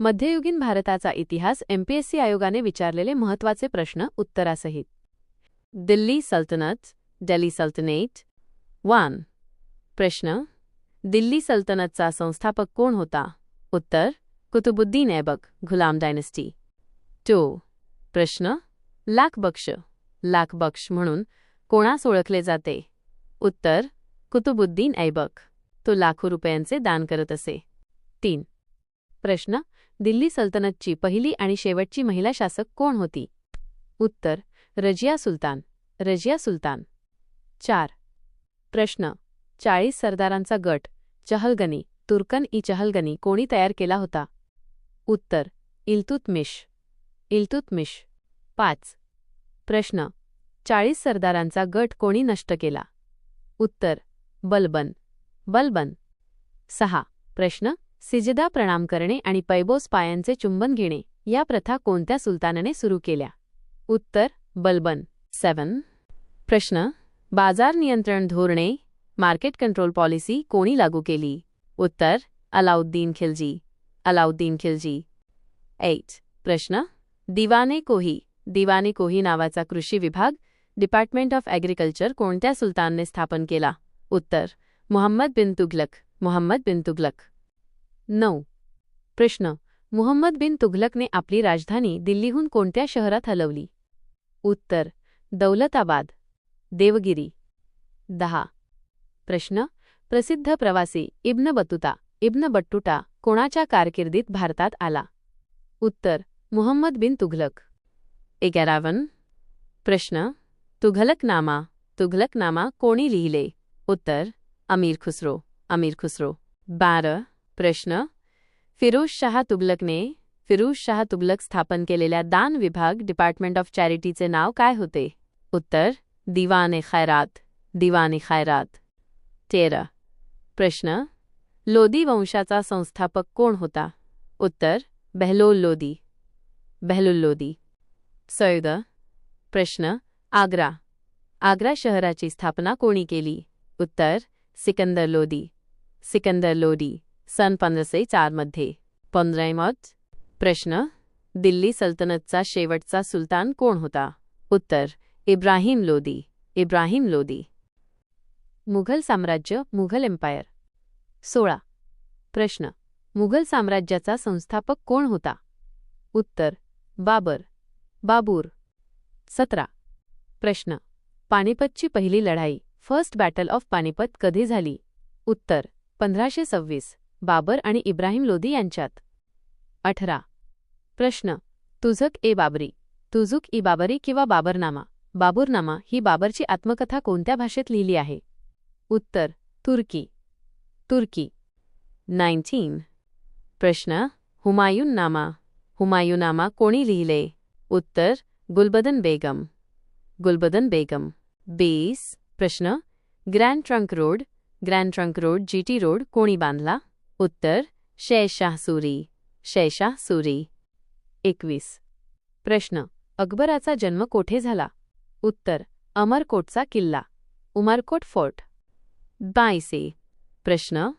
मध्ययुगीन भारताचा इतिहास एमपीएससी आयोगाने विचारलेले महत्त्वाचे प्रश्न उत्तरासहित. दिल्ली सल्तनत डेली सल्तनेट वन. प्रश्न दिल्ली सल्तनतचा संस्थापक कोण होता? उत्तर कुतुबुद्दीन ऐबक गुलाम डायनेस्टी. टू. प्रश्न लाखबक्ष लाखबक्ष म्हणून कोणास ओळखले जाते? उत्तर कुतुबुद्दीन ऐबक. तो लाखो रुपयांचे दान करत असे. तीन. प्रश्न दिल्ली सल्तनतची पहिली आणि शेवटची महिला शासक कोण होती? उत्तर रजिया सुलतान. रजिया सुलतान. चार. प्रश्न. चाळीस सरदारांचा गट. चहलगनी. तुर्कन ई चहलगनी कोणी तयार केला होता? उत्तर इल्तुतमिश इल्तुतमिश पाच. प्रश्न. चाळीस सरदारांचा गट कोणी नष्ट केला? उत्तर बलबन. बलबन. सहा. प्रश्न. सिजदा प्रणाम करणे आणि पैबोस पायांचे चुंबन घेणे या प्रथा कोणत्या सुलतानाने सुरू केल्या? उत्तर बलबन. सेवन प्रश्न. बाजार नियंत्रण धोरणे मार्केट कंट्रोल पॉलिसी कोणी लागू केली? उत्तर अलाउद्दीन खिलजी. अलाउद्दीन खिलजी. एट प्रश्न. दिवाने कोही. दिवाने कोही नावाचा कृषी विभाग डिपार्टमेंट ऑफ ॲग्रिकल्चर कोणत्या सुलतानने स्थापन केला? उत्तर मोहम्मद बिन तुघलक. मोहम्मद बिन तुघलक. नऊ. प्रश्न. मुहम्मद बिन तुघलकने आपली राजधानी दिल्लीहून कोणत्या शहरात हलवली? उत्तर. दौलताबाद. देवगिरी. दहा. प्रश्न. प्रसिद्ध प्रवासी इब्न बतुता इब्न बट्टुटा कोणाच्या कारकिर्दीत भारतात आला? उत्तर. मुहम्मद बिन तुघलक. एगारावन. प्रश्न. तुघलकनामा तुघलकनामा कोणी लिहिले? उत्तर. अमीर खुसरो अमीर खुसरो. बारा. प्रश्न. फिरोज शाह तुबलकने फिरोज शाह तुबलक स्थापन केलेल्या दान विभाग डिपार्टमेंट ऑफ चॅरिटीचे नाव काय होते? उत्तर दिवाने खैरात दिवाने खैरात. तेरा. प्रश्न. लोदी वंशाचा संस्थापक कोण होता? उत्तर बहलोल लोदी बहलुल लोदी सैद प्रश्न. आग्रा. आग्रा शहराची स्थापना कोणी केली? उत्तर सिकंदर लोदी सिकंदर लोदी सन पंधराशे चारमध्ये पंधरामत प्रश्न. दिल्ली सल्तनतचा शेवटचा सुलतान कोण होता? उत्तर. इब्राहिम लोदी. इब्राहिम लोदी. मुघल साम्राज्य मुघल एम्पायर. सोळा. प्रश्न. मुघल साम्राज्याचा संस्थापक कोण होता? उत्तर. बाबर. बाबूर. सतरा. प्रश्न. पानिपतची पहिली लढाई फर्स्ट बॅटल ऑफ पानिपत कधी झाली? उत्तर. पंधराशे सव्वीस. बाबर आणि इब्राहिम लोदी यांच्यात. अठरा. प्रश्न. तुझक ए बाबरी. तुझुक इ बाबरी किंवा बाबरनामा. बाबूरनामा ही बाबरची आत्मकथा कोणत्या भाषेत लिहिली आहे? उत्तर. तुर्की. तुर्की. नाईन्टीन प्रश्न. हुमायून नामा हुमायूनामा कोणी लिहिले? उत्तर. गुलबदन बेगम. गुलबदन बेगम. बेस. प्रश्न. Grand trunk road. Grand trunk road GT road कोणी बांधला? उत्तर शेशाह सुरी. शेशाह सुरी. एकवीस. प्रश्न. अकबराचा जन्म कोठे झाला? उत्तर. अमरकोटचा किल्ला. उमरकोट फोर्ट. बायसे प्रश्न.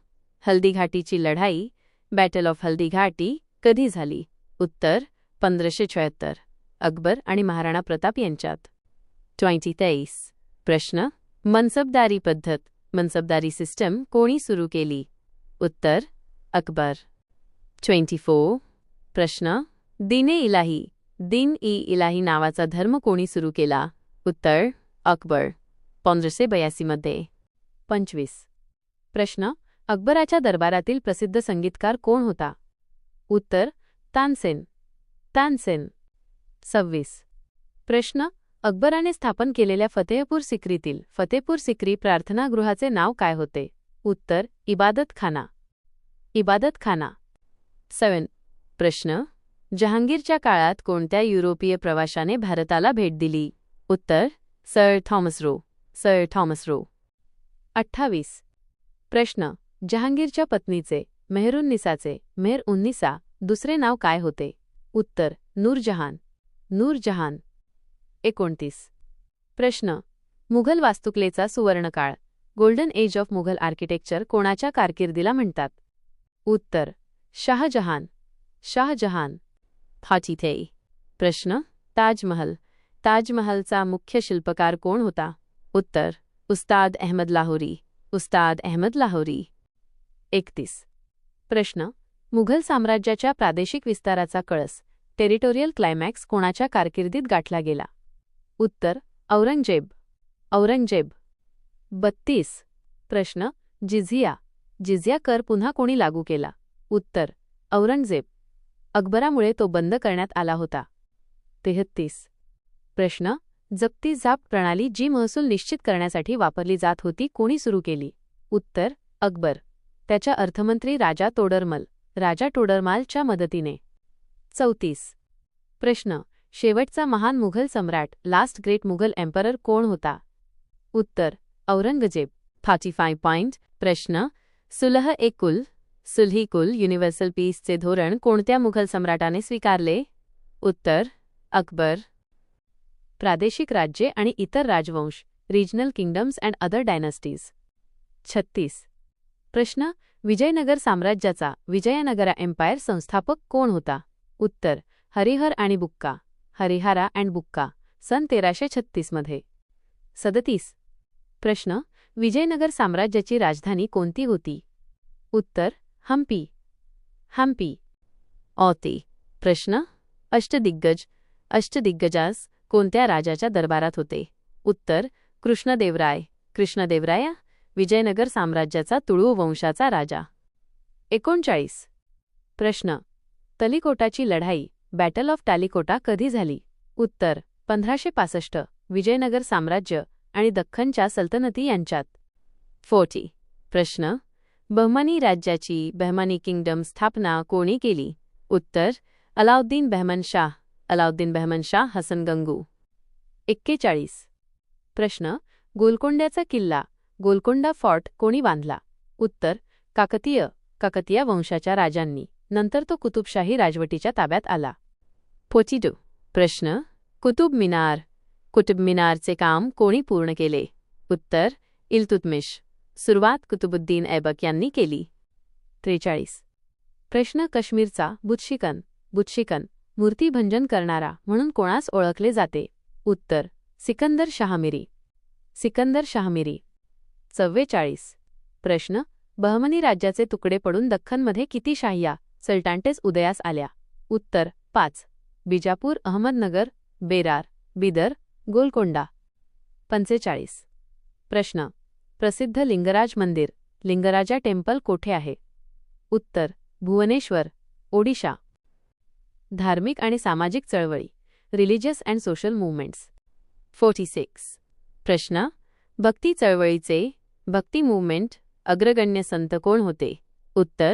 हल्दीघाटीची लढाई बॅटल ऑफ हल्दीघाटी कधी झाली? उत्तर. पंधराशे छत्तर अकबर आणि महाराणा प्रताप यांच्यात. ट्वेंटी तेईस प्रश्न. मनसबदारी पद्धत. मनसबदारी सिस्टम कोणी सुरू केली? उत्तर अकबर. ट्वेंटी फोर प्रश्न दिने इलाही. दिन ई इलाही नावाचा धर्म कोणी सुरू केला? उत्तर अकबर. पंधराशे बयासीमध्ये पंचवीस. प्रश्न अकबराच्या दरबारातील प्रसिद्ध संगीतकार कोण होता? उत्तर तानसेन. तानसेन. सव्वीस. प्रश्न अकबराने स्थापन केलेल्या फतेहपूर सिक्रीतील फतेपूर सिक्री प्रार्थनागृहाचे नाव काय होते? उत्तर इबादतखाना. इबादतखाना. सेवन प्रश्न. जहांगीरच्या काळात कोणत्या युरोपीय प्रवाशाने भारताला भेट दिली? उत्तर sir Thomas Roe. Sir Thomas Roe. अठ्ठावीस. प्रश्न. जहांगीरच्या पत्नीचे मेहरुन्निसाचे मेहर उन्निसा दुसरे नाव काय होते? उत्तर नूरजहान. नूरजहान. एकोणतीस. प्रश्न. मुघल वास्तुकलेचा सुवर्णकाळ. Golden age of Mughal architecture कोणाच्या कारकिर्दीला म्हणतात? उत्तर शाहजहान. शाहजहान. फाचिथे प्रश्न ताजमहल. ताजमहलचा मुख्य शिल्पकार कोण होता? उत्तर उस्ताद अहमद लाहोरी. उस्ताद अहमद लाहोरी. एकतीस. प्रश्न मुघल साम्राज्याच्या प्रादेशिक विस्ताराचा कळस टेरिटोरियल क्लायमॅक्स कोणाच्या कारकिर्दीत गाठला गेला? उत्तर औरंगजेब. औरंगजेब. बत्तीस. प्रश्न जिझिया. जिझिया कर पुन्हा कोणी लागू केला? उत्तर औरंगजेब. अकबरामुळे तो बंद करण्यात आला होता. तेहत्तीस. प्रश्न जप्ती जाप प्रणाली जी महसूल निश्चित करण्यासाठी वापरली जात होती कोणी सुरू केली? उत्तर अकबर. त्याच्या अर्थमंत्री राजा तोडरमल. राजा टोडरमालच्या मदतीने. चौतीस. प्रश्न शेवटचा महान मुघल सम्राट लास्ट ग्रेट मुघल एम्परर कोण होता? उत्तर औरंगजेब थर्टी फाय पॉइंट प्रश्न सुलह ए कुल सुल्ही कुल युनिव्हर्सल पीसचे धोरण कोणत्या मुघल सम्राटाने स्वीकारले? उत्तर अकबर. प्रादेशिक राज्ये आणि इतर राजवंश regional kingdoms and other dynasties छत्तीस. प्रश्न विजयनगर साम्राज्याचा विजयनगरा एम्पायर संस्थापक कोण होता? उत्तर हरिहर आणि बुक्का. हरिहारा अँड बुक्का सन तेराशे छत्तीसमध्ये. सदतीस. प्रश्न विजयनगर साम्राज्याची राजधानी कोणती होती? उत्तर हम्पी. हम्पी. औते. प्रश्न अष्टदिग्गज. अष्टदिग्गजास कोणत्या राजाच्या दरबारात होते? उत्तर कृष्णदेवराय. कृष्णदेवराया विजयनगर साम्राज्याचा तुळू वंशाचा राजा. एकोणचाळीस. प्रश्न तलिकोटाची लढाई बॅटल ऑफ टालिकोटा कधी झाली? उत्तर पंधराशे पासष्ट. विजयनगर साम्राज्य आणि दख्खनच्या सल्तनती यांच्यात. फोर्टी. प्रश्न. बहमानी राज्याची बहमानी किंगडम स्थापना कोणी केली? उत्तर. अलाउद्दीन बहमन शाह. अलाउद्दीन बहमन शाह हसन गंगू. एक्केचाळीस. प्रश्न. गोलकोंड्याचा किल्ला गोलकोंडा फॉर्ट कोणी बांधला? उत्तर. काकतीय काकतीय वंशाच्या राजांनी. नंतर तो कुतुबशाही राजवटीच्या ताब्यात आला. फोचिडो प्रश्न. कुतुब मिनार कुतुब मिनारचे काम कोणी पूर्ण केले? उत्तर इल्तुतमिश. सुरुवात कुतुबुद्दीन ऐबक यांनी केली. त्रेचाळीस. प्रश्न काश्मीरचा बुत्शिकन बुत्शिकन मूर्तीभंजन करणारा म्हणून कोणास ओळखले जाते? उत्तर सिकंदर शहामिरी. सिकंदर शहामिरी. चव्वेचाळीस. प्रश्न बहमनी राज्याचे तुकडे पडून दख्खनमध्ये किती शाह्या सल्टांटेस उदयास आल्या? उत्तर पाच. बिजापूर अहमदनगर बेरार बिदर गोलकोंडा. पंचेचाळीस. प्रश्न. प्रसिद्ध लिंगराज मंदिर लिंगराजा टेम्पल कोठे आहे? उत्तर. भुवनेश्वर ओडिशा. धार्मिक आणि सामाजिक चळवळी religious and social movements forty six. प्रश्न. भक्ती चळवळीचे भक्ती मुवमेंट अग्रगण्य संत कोण होते? उत्तर.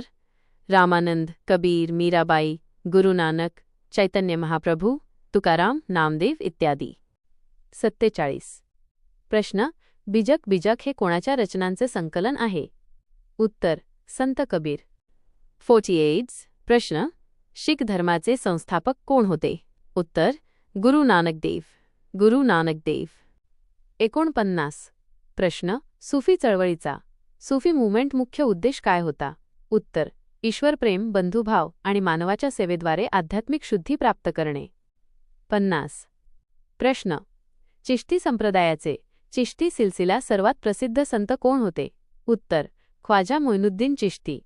रामानंद कबीर मीराबाई गुरु नानक चैतन्य महाप्रभू तुकाराम नामदेव इत्यादी. सत्तेचाळीस. प्रश्न बिजक बिजक हे कोणाच्या रचनांचे संकलन आहे? उत्तर संत कबीर. फोर्टी एट्स प्रश्न शीख धर्माचे संस्थापक कोण होते? उत्तर गुरु नानक देव. गुरु नानक देव. एकोणपन्नास. प्रश्न सुफी चळवळीचा. सुफी मुवमेंट मुख्य उद्देश काय होता? उत्तर ईश्वरप्रेम बंधुभाव आणि मानवाच्या सेवेद्वारे आध्यात्मिक शुद्धी प्राप्त करणे. पन्नास. प्रश्न चिश्ती संप्रदायाचे. चिश्ती सिलसिला सर्वात प्रसिद्ध संत कोण होते? उत्तर ख्वाजा मोइनुद्दीन चिश्ती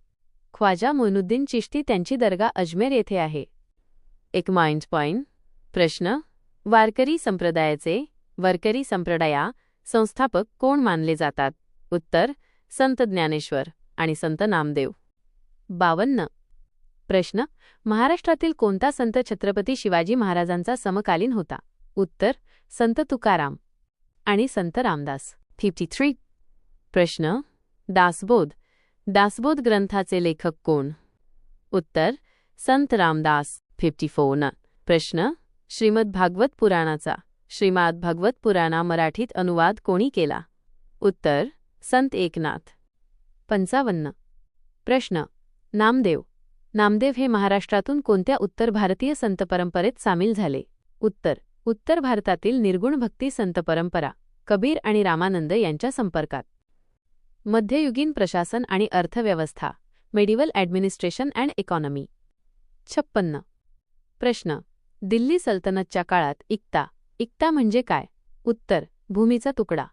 ख्वाजा मोइनुद्दीन चिश्ती त्यांची दर्गा अजमेर येथे आहे. एक माइंड पॉइंट प्रश्न वारकरी संप्रदायाचे वारकरी संप्रदाया संस्थापक कोण मानले जातात? उत्तर संत ज्ञानेश्वर आणि संत नामदेव. बावन्न. प्रश्न महाराष्ट्रातील कोणता संत छत्रपती शिवाजी महाराजांचा समकालीन होता? उत्तर संत तुकाराम आणि संत रामदास. फिफ्टी थ्री प्रश्न. दासबोध. दासबोध ग्रंथाचे लेखक कोण? उत्तर. संत रामदास. फिफ्टी फोर न. प्रश्न. श्रीमद भागवत पुराणाचा. श्रीमाद भागवत पुराणा मराठीत अनुवाद कोणी केला? उत्तर. संत एकनाथ. पंचावन्न. प्रश्न. नामदेव. नामदेव हे महाराष्ट्रातून कोणत्या उत्तर भारतीय संत परंपरेत सामील झाले? उत्तर. उत्तर भारतातील निर्गुण भक्ती संत परंपरा कबीर आणि रामानंद यांच्या संपर्कात. मध्ययुगीन प्रशासन आणि अर्थव्यवस्था मेडिवल ॲडमिनिस्ट्रेशन अँड इकॉनॉमी. छप्पन्न. प्रश्न. दिल्ली सल्तनतच्या काळात इक्ता. इक्ता म्हणजे काय? उत्तर. भूमीचा तुकडा.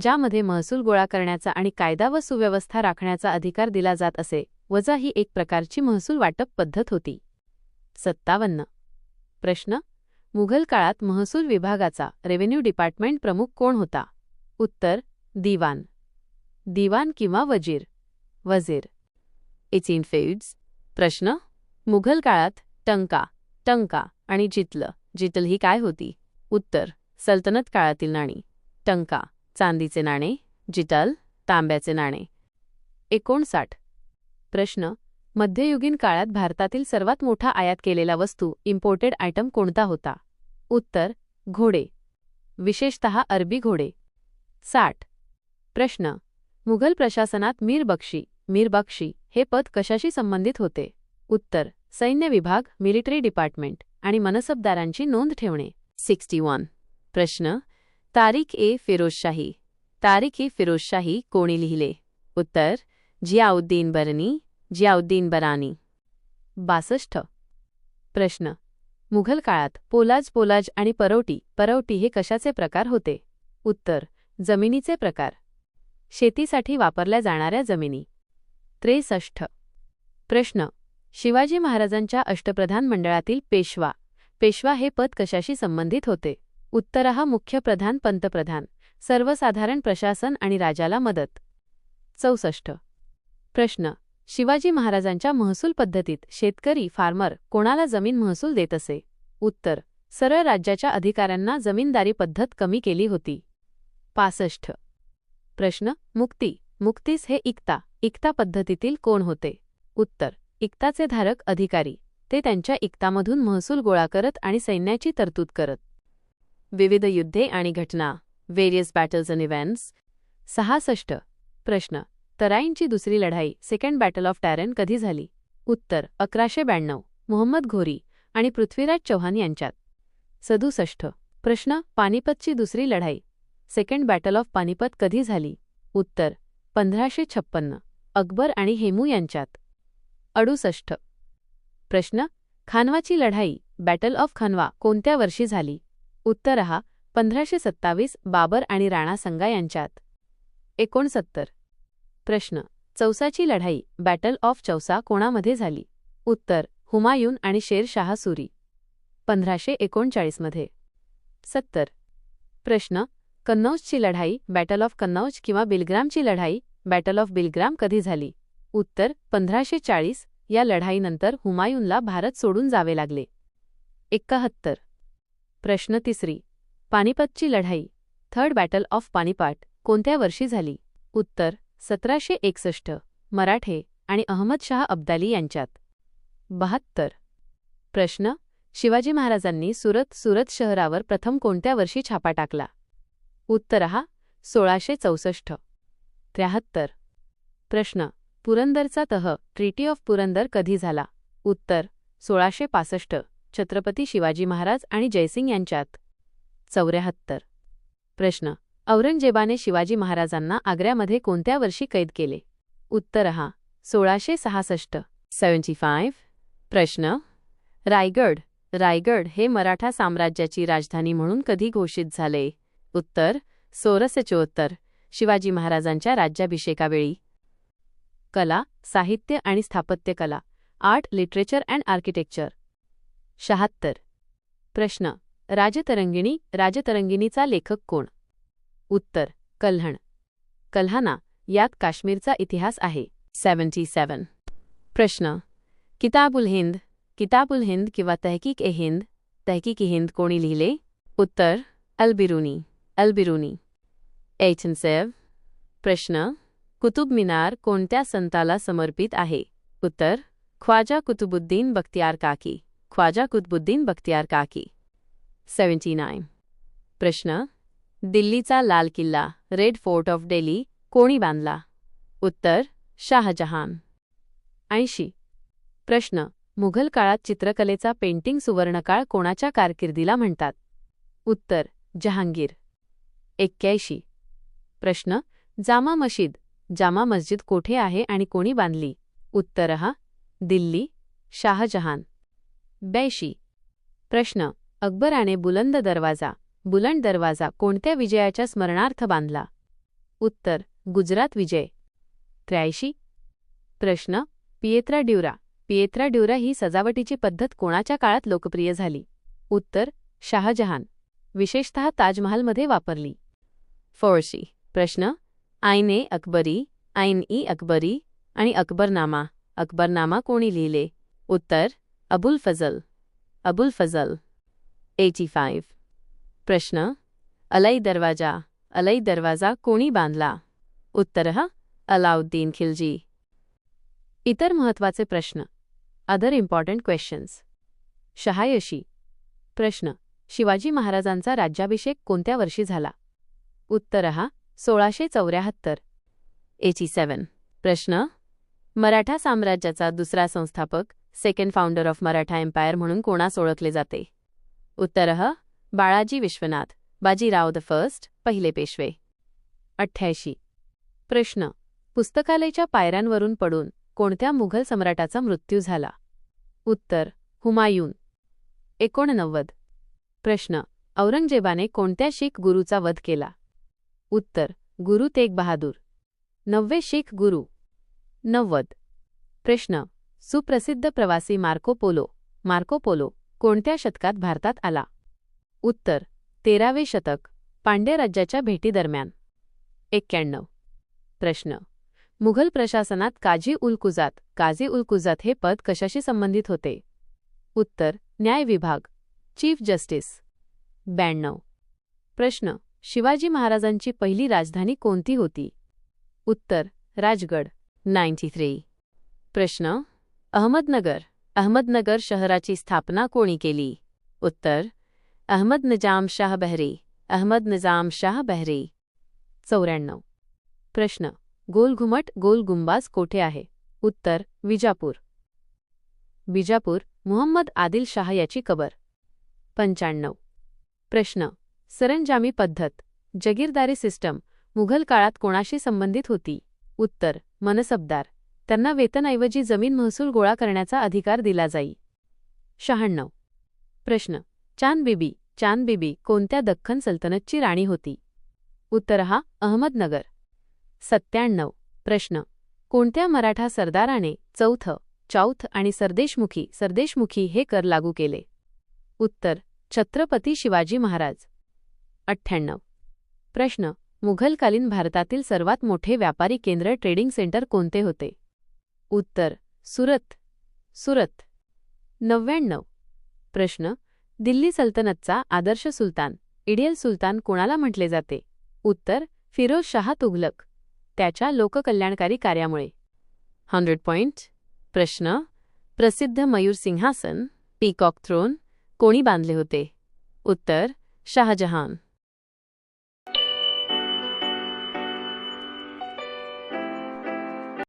ज्यामध्ये महसूल गोळा करण्याचा आणि कायदा व सुव्यवस्था राखण्याचा अधिकार दिला जात असे वजा ही एक प्रकारची महसूल वाटप पद्धत होती. सत्तावन्न. प्रश्न. मुघल काळात महसूल विभागाचा रेव्हेन्यू डिपार्टमेंट प्रमुख कोण होता? उत्तर दिवान. दिवान किंवा वजीर? वजीर. एचीन फेड्स. प्रश्न मुघल काळात टंका टंका आणि जितल. जितल ही काय होती? उत्तर सल्तनत काळातील नाणी. टंका चांदीचे नाणे. जितल तांब्याचे नाणे. एकोणसाठ. प्रश्न मध्ययुगीन काळात भारतातील सर्वात मोठा आयात केलेला वस्तू इम्पोर्टेड आयटम कोणता होता? उत्तर घोडे. विशेषतः अरबी घोडे. साठ. प्रश्न. मुघल प्रशासनात मीर बक्षी मीर बक्षी हे पद कशाशी संबंधित होते? उत्तर. सैन्य विभाग मिलिटरी डिपार्टमेंट आणि मनसबदारांची नोंद ठेवणे. Sixty one. प्रश्न. तारीख ए फिरोजशाही. तारीख ए फिरोजशाही कोणी लिहिले? उत्तर. जियाउद्दीन बरनी जियाउद्दीन बरानी. बासष्ट. प्रश्न. मुघल काळात पोलाज पोलाज आणि परवटी परवटी हे कशाचे प्रकार होते? उत्तर. जमिनीचे प्रकार. शेतीसाठी वापरल्या जाणाऱ्या जमिनी. त्रेसष्ट. प्रश्न. शिवाजी महाराजांच्या अष्टप्रधान मंडळातील पेशवा. पेशवा हे पद कशाशी संबंधित होते? उत्तरहा मुख्य प्रधान पंतप्रधान सर्वसाधारण प्रशासन आणि राजाला मदत. चौसष्ट. प्रश्न. शिवाजी महाराजांच्या महसूल पद्धतीत शेतकरी फार्मर कोणाला जमीन महसूल देत असे? उत्तर सरळ राज्याच्या अधिकाऱ्यांना जमीनदारी पद्धत कमी केली होती. पासष्ट. प्रश्न मुक्ती मुक्तीस हे इक्ता इक्ता पद्धतीतील कोण होते? उत्तर इक्ताचे धारक अधिकारी ते त्यांच्या इक्तामधून महसूल गोळा करत आणि सैन्याची तरतूद करत. विविध युद्धे आणि घटना व्हेरियस बॅटल्स अँड इव्हेंट्स सहासष्ट. प्रश्न तराईंची दुसरी लढाई सेकंड बॅटल ऑफ टॅरन कधी झाली? उत्तर अकराशे ब्याण्णव. मोहम्मद घोरी आणि पृथ्वीराज चौहान यांच्यात. सदुसष्ट. प्रश्न पानिपतची दुसरी लढाई सेकंड बॅटल ऑफ पानिपत कधी झाली? उत्तर पंधराशे छप्पन्न. अकबर आणि हेमू यांच्यात. अडुसष्ट. प्रश्न खानवाची लढाई बॅटल ऑफ खानवा कोणत्या वर्षी झाली? उत्तर हा पंधराशे सत्तावीस बाबर आणि राणा संगा यांच्यात. एकोणसत्तर. प्रश्न. चौसाची लढाई बॅटल ऑफ चौसा कोणामध्ये झाली? उत्तर हुमायून आणि शेरशाह सुरी. पंधराशे एकोणचाळीसमध्ये सत्तर. प्रश्न कन्नौजची लढाई बॅटल ऑफ कन्नौज किंवा बिलग्रामची लढाई बॅटल ऑफ बिलग्राम कधी झाली? उत्तर पंधराशे चाळीस या लढाईनंतर हुमायूनला भारत सोडून जावे लागले. एक्काहत्तर प्रश्न तिसरी. पानिपतची लढाई थर्ड बॅटल ऑफ पानिपाट कोणत्या वर्षी झाली? उत्तर सतराशे एकसष्ट मराठे आणि अहमदशाह अब्दाली यांच्यात. बहात्तर. प्रश्न. शिवाजी महाराजांनी सुरत सुरत शहरावर प्रथम कोणत्या वर्षी छापा टाकला? उत्तर हा सोळाशे चौसष्ट. त्र्याहत्तर. प्रश्न. पुरंदरचा तह ट्रीटी ऑफ पुरंदर कधी झाला? उत्तर. सोळाशे पासष्ट छत्रपती शिवाजी महाराज आणि जयसिंग यांच्यात. चौऱ्याहत्तर. प्रश्न. औरंगजेबाने शिवाजी महाराजांना आग्र्यामध्ये कोणत्या वर्षी कैद केले? उत्तर हा सोळाशे सहासष्ट. सेवन्टी फाईव्ह प्रश्न रायगड. रायगड हे मराठा साम्राज्याची राजधानी म्हणून कधी घोषित झाले? उत्तर सोळाशे चोहत्तर. शिवाजी महाराजांच्या राज्याभिषेकावेळी. कला साहित्य आणि स्थापत्यकला. Art literature and architecture. शहात्तर. प्रश्न राजतरंगिणी राजतरंगिणीचा लेखक कोण? उत्तर कल्हण. कल्हाना यात काश्मीरचा इतिहास आहे. सेवन्टी सेवन प्रश्न. किताबुल हिंद किताबुल हिंद किंवा तहकीक ए हिंद तहकीक हिंद कोणी लिहिले? उत्तर अलबिरुनी अलबिरुनी. एथनसेव प्रश्न. कुतुब मिनार कोणत्या संताला समर्पित आहे? उत्तर. ख्वाजा कुतुबुद्दीन बख्तियार काकी. ख्वाजा कुतुबुद्दीन बख्तियार काकी. Seventy nine. प्रश्न. दिल्लीचा लाल किल्ला रेड फोर्ट ऑफ डेली कोणी बांधला? उत्तर शाहजहान. ऐंशी. प्रश्न मुघल काळात चित्रकलेचा पेंटिंग सुवर्णकाळ कोणाच्या कारकिर्दीला म्हणतात? उत्तर जहांगीर. एक्क्याऐंशी. प्रश्न जामा मशीद जामा मस्जिद कोठे आहे आणि कोणी बांधली? उत्तर हा दिल्ली शाहजहान. ब्याऐंशी. प्रश्न अकबराने बुलंद दरवाजा बुलंद दरवाजा कोणत्या विजयाच्या स्मरणार्थ बांधला? उत्तर गुजरात विजय. त्र्याऐंशी. प्रश्न पिएत्रा ड्युरा. पिएत्रा ड्युरा ही सजावटीची पद्धत कोणाच्या काळात लोकप्रिय झाली? उत्तर शाहजहान. विशेषतः ताजमहालमध्ये वापरली. फोरशी. प्रश्न आईन ए अकबरी आईन ई अकबरी आणि अकबरनामा. अकबरनामा कोणी लिहिले? उत्तर अबुल फजल. अबुल फजल. एटी फाईव्ह प्रश्न अलई दरवाजा अलई दरवाजा कोणी बांधला? उत्तर अलाउद्दीन खिलजी. इतर महत्त्वाचे प्रश्न अदर इम्पॉर्टंट क्वेश्चन्स शहायशी प्रश्न शिवाजी महाराजांचा राज्याभिषेक कोणत्या वर्षी झाला? उत्तर हा सोळाशे चौऱ्याहत्तर. एटी सेवन प्रश्न मराठा साम्राज्याचा दुसरा संस्थापक second founder of Maratha empire म्हणून कोणास ओळखले जाते? उत्तर ह बाळाजी विश्वनाथ बाजीराव द फर्स्ट पहिले पेशवे. अठ्ठ्याऐंशी. प्रश्न. पुस्तकालयाच्या पायऱ्यांवरून पडून कोणत्या मुघल सम्राटाचा मृत्यू झाला? उत्तर. हुमायून. एकोणनव्वद. प्रश्न. औरंगजेबाने कोणत्या शीख गुरूचा वध केला? उत्तर. गुरु तेग बहादूर. नववे शीख गुरु. नव्वद. प्रश्न. सुप्रसिद्ध प्रवासी मार्को पोलो. मार्को पोलो कोणत्या शतकात भारतात आला? उत्तर तेरावे शतक पांड्य राज्याच्या भेटीदरम्यान एक्क्याण्णव. प्रश्न. मुघल प्रशासनात काझी उल कुजात काझी उल कुजात हे पद कशाशी संबंधित होते? उत्तर न्याय विभाग चीफ जस्टिस. ब्याण्णव. प्रश्न. शिवाजी महाराजांची पहिली राजधानी कोणती होती? उत्तर राजगड. Ninety three. प्रश्न. अहमदनगर. अहमदनगर शहराची स्थापना कोणी केली? उत्तर अहमद निजाम शाह बहरी अहमद निजाम शाह बहरी. चौऱ्याण्णव. प्रश्न गोलघुमट गोल गुंबाज कोठे आहे? उत्तर विजापूर. विजापूर मुहम्मद आदिल शाह याची कबर. पंच्याण्णव. प्रश्न सरंजामी पद्धत जगीरदारी सिस्टम मुघल काळात कोणाशी संबंधित होती? उत्तर मनसबदार. त्यांना वेतनऐवजी जमीन महसूल गोळा करण्याचा अधिकार दिला जाई. शहाण्णव. प्रश्न चांदबिबी चांदबिबी कोणत्या दख्खन सल्तनतची राणी होती? उत्तर हा अहमदनगर. सत्त्याण्णव. प्रश्न. कोणत्या मराठा सरदाराने चौथ चौथ आणि सरदेशमुखी सरदेशमुखी हे कर लागू केले? उत्तर. छत्रपती शिवाजी महाराज. अठ्ठ्याण्णव. प्रश्न. मुघलकालीन भारतातील सर्वात मोठे व्यापारी केंद्र ट्रेडिंग सेंटर कोणते होते? उत्तर. सुरत. सुरत. नव्याण्णव. प्रश्न. दिल्ली सल्तनतचा आदर्श सुलतान इडियल सुलतान कोणाला म्हटले जाते? उत्तर फिरोज शाह तुघलक. त्याच्या लोककल्याणकारी कार्यामुळे. Hundred point. प्रश्न प्रसिद्ध मयूर सिंहासन पीकॉक थ्रोन कोणी बांधले होते? उत्तर शाहजहान.